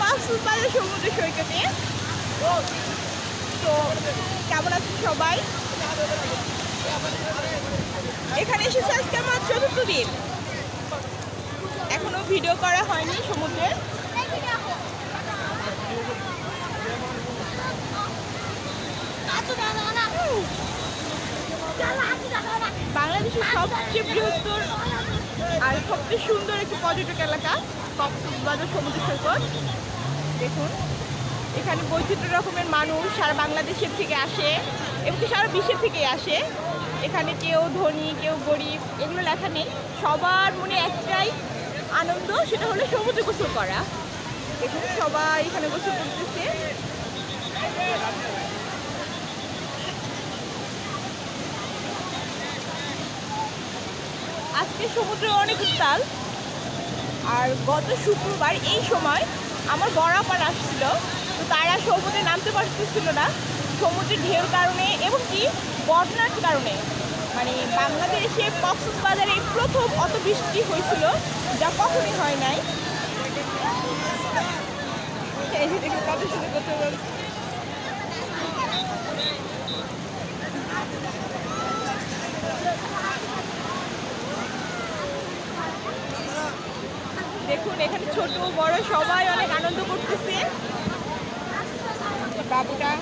কক্সবাজার সমুদ্র সৈকতে। তো কেমন আছেন সবাই? এখানে এসেছে আজকে আমার চতুর্থ দিন। এখনও ভিডিও করা হয়নি সমুদ্রের বাংলাদেশের সবচেয়ে বৃহত্তর আর সবচেয়ে সুন্দর একটি পর্যটক এলাকা কক্সবাজার সমুদ্র সৈকত। দেখুন, এখানে বৈচিত্র্য রকমের মানুষ সারা বাংলাদেশের থেকে আসে এবং কি সারা বিশ্বের থেকে আসে। এখানে কেউ ধনী, কেউ গরিব, এগুলো লেখা নেই। সবার মনে একটাই আনন্দ, সেটা হলো সমুদ্র গোসল করা। দেখুন, সবাই এখানে গোসল করতেছে। আজকে সমুদ্র অনেক উত্তাল। আর গত শুক্রবার এই সময় আমার বরাপার আসছিল, তো তারা সমুদ্রে নামতে পারতেছিল না। সমুদ্রের ঢেউর কারণে এবং কি বন্যার কারণে। মানে বাংলাদেশে কক্সবাজারে প্রথম অত বৃষ্টি হয়েছিল, যা কখনই হয় নাই। কত সুন্দর কথা বলছে দেখুন এখানে ছোট, বড়, সবাই অনেক আনন্দ করতেছে। বাবুটা।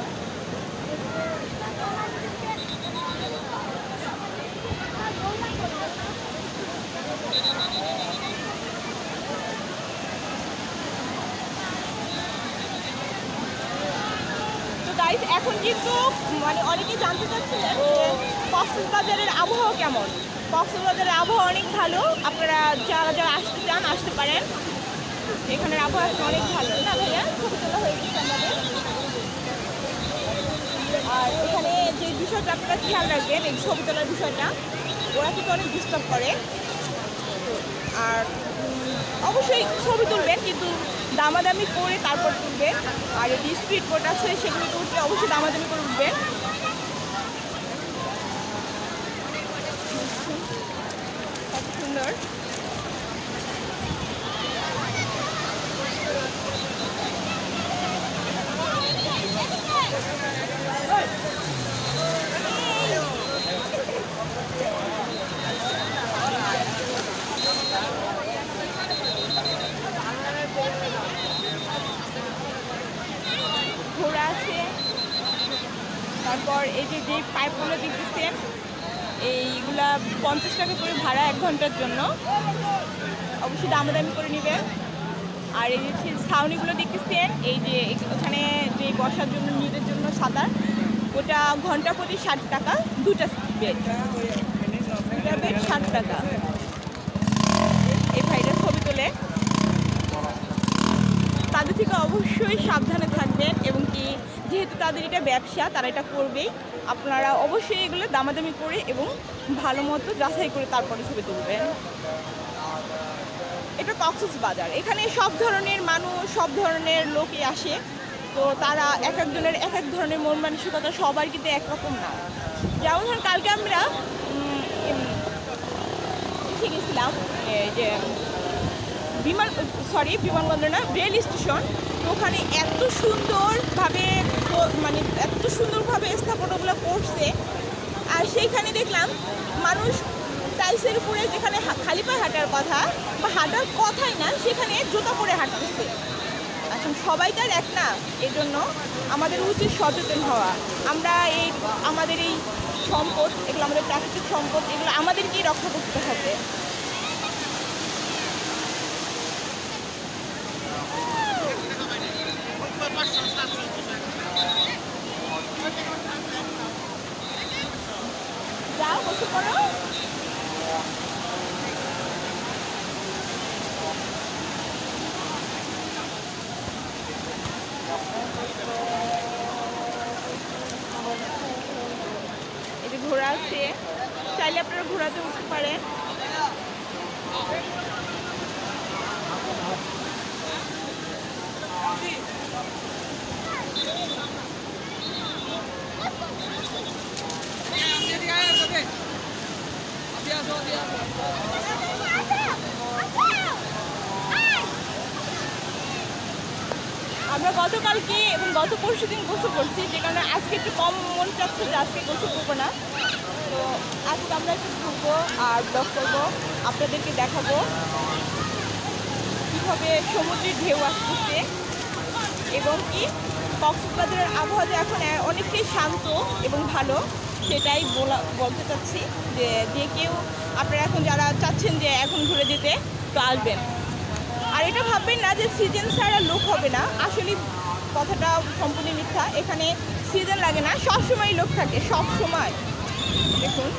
এখন কিন্তু মানে অনেকেই জানতে চাচ্ছিলেন কক্সবাজারের আবহাওয়া কেমন? কক্সবাজারের আবহাওয়া অনেক ভালো। আপনারা যারা যারা আসতে চান, আসতে পারেন। এখানের আবহাওয়া অনেক ভালো। না ছবি তোলা হয়ে গেছে আমাদের আর এখানে যে বিষয়টা আপনারা খেয়াল রাখবেন, এই ছবি তোলার বিষয়টা, ওরা কিন্তু অনেক ডিস্টার্ব করে। আর অবশ্যই ছবি তুলবেন, কিন্তু দামাদামি করে তারপর তুলবেন। আর যদি স্পিড বোট আছে সেগুলোতে উঠলে অবশ্যই দামাদামি করে উঠবেন। সুন্দর ঘোড়া আছে তারপর এই যে যে পাইপগুলো দেখতেছেন এইগুলা পঞ্চাশ টাকা করে ভাড়া এক ঘণ্টার জন্য। অবশ্যই দামাদামি করে নেবেন আর এই যে ছাউনিগুলো দেখতেছেন এই যে ওখানে যে বসার জন্য নিজের জন্য সাঁতার, ওটা ঘণ্টা প্রতি ষাট টাকা দুটা বেড দুটা বেড ষাট টাকা। এই ভাইটা ছবি তোলে। তাদের থেকে অবশ্যই সাবধানে থাকবেন এবং কি যেহেতু তাদের এটা ব্যবসা, তারা এটা করবেই। আপনারা অবশ্যই এগুলো দামাদামি করে এবং ভালো মতো যাচাই করে তারপরে ছবি তুলবেন। এটা কক্সস বাজার। এখানে সব ধরনের মানুষ, সব ধরনের লোকই আসে। তো তারা এক একজনের এক এক ধরনের মন মানসিকতা সবার কিন্তু একরকম না। যেমন ধরুন, কালকে আমরা গেছিলাম যে, বিমান সরি বিমানবন্দর না, রেল স্টেশন। ওখানে এত সুন্দরভাবে মানে এত সুন্দরভাবে স্থাপনাগুলো করছে। আর সেইখানে দেখলাম মানুষ টাইলসের উপরে যেখানে খালি পায়ে হাঁটার কথা বা হাঁটার কথাই না, সেখানে জুতা পরে হাঁটতেছে। এখন সবাই তার এক না? এই জন্য আমাদের উচিত সচেতন হওয়া। আমরা এই আমাদের এই সম্পদ, এগুলো আমাদের প্রাকৃতিক সম্পদ, এগুলো আমাদেরকেই রক্ষা করতে হবে। আছে। চাইলে আপনারা ঘোরাতে উঠতে পারে আমরা গতকালকে এবং গত পরশু দিন গোসল করছি যে কারণে আজকে একটু কম মন চাচ্ছে যে আজকে গোসল করব না। তো আজকে আমরা একটু ঘুরবো আর ব্লগ করব। আপনাদেরকে দেখাবো কীভাবে সমুদ্রের ঢেউ আসতেছে এবং কি কক্সবাজারের আবহাওয়া এখন অনেকটাই শান্ত এবং ভালো, সেটাই বলা বলতে চাচ্ছি যে যে কেউ আপনারা এখন যারা চাচ্ছেন যে এখন ঘুরে যেতে তো আসবেন। আর এটা ভাববেন না যে সিজন ছাড়া লোক হবে না। আসলে কথাটা সম্পূর্ণ মিথ্যা। এখানে সিজন লাগে না সব সময় লোক থাকে সব সময় দেখুন।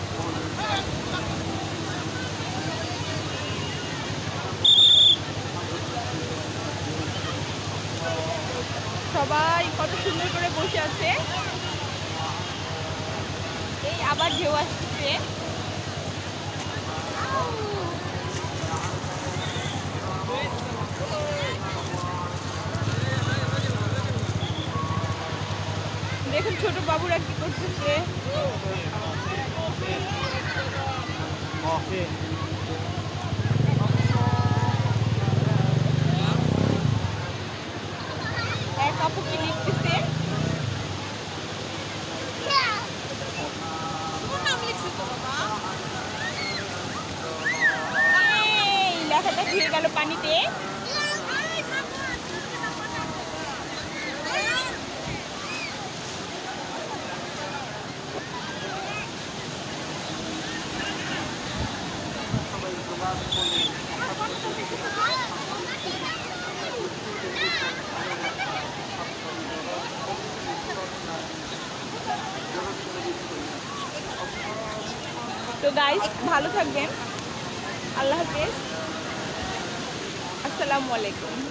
সবাই কত সুন্দর করে বসে আছে। এই আবার ঢেউ আসছে। দেখুন ছোট বাবুরা কি করতেছে। আপু কি লিখতেছে? লেখাটা ঘিরে গেল পানিতে। তো গাইজ ভালো থাকবেন। আল্লাহ হাফেজ। আসসালামু আলাইকুম।